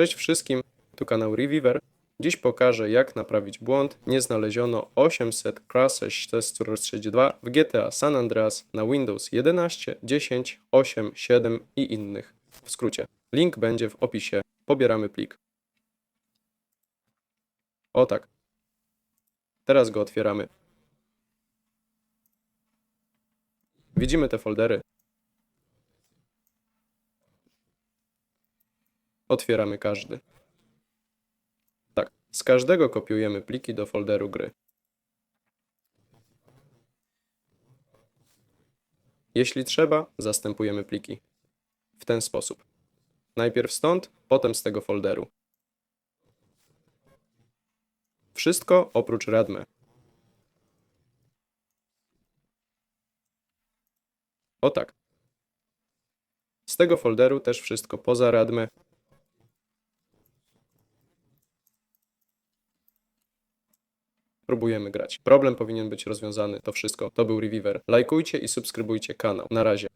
Cześć wszystkim, tu kanał Reviver. Dziś pokażę jak naprawić błąd. Nie znaleziono 800 Crash Test 2 w GTA San Andreas na Windows 11, 10, 8, 7 i innych. W skrócie. Link będzie w opisie. Pobieramy plik. O tak. Teraz go otwieramy. Widzimy te foldery. Otwieramy każdy. Tak, z każdego kopiujemy pliki do folderu gry. Jeśli trzeba, zastępujemy pliki. W ten sposób. Najpierw stąd, potem z tego folderu. Wszystko oprócz Radme. O tak. Z tego folderu też wszystko poza Radme. Próbujemy grać. Problem powinien być rozwiązany. To wszystko. To był Reviver. Lajkujcie i subskrybujcie kanał. Na razie.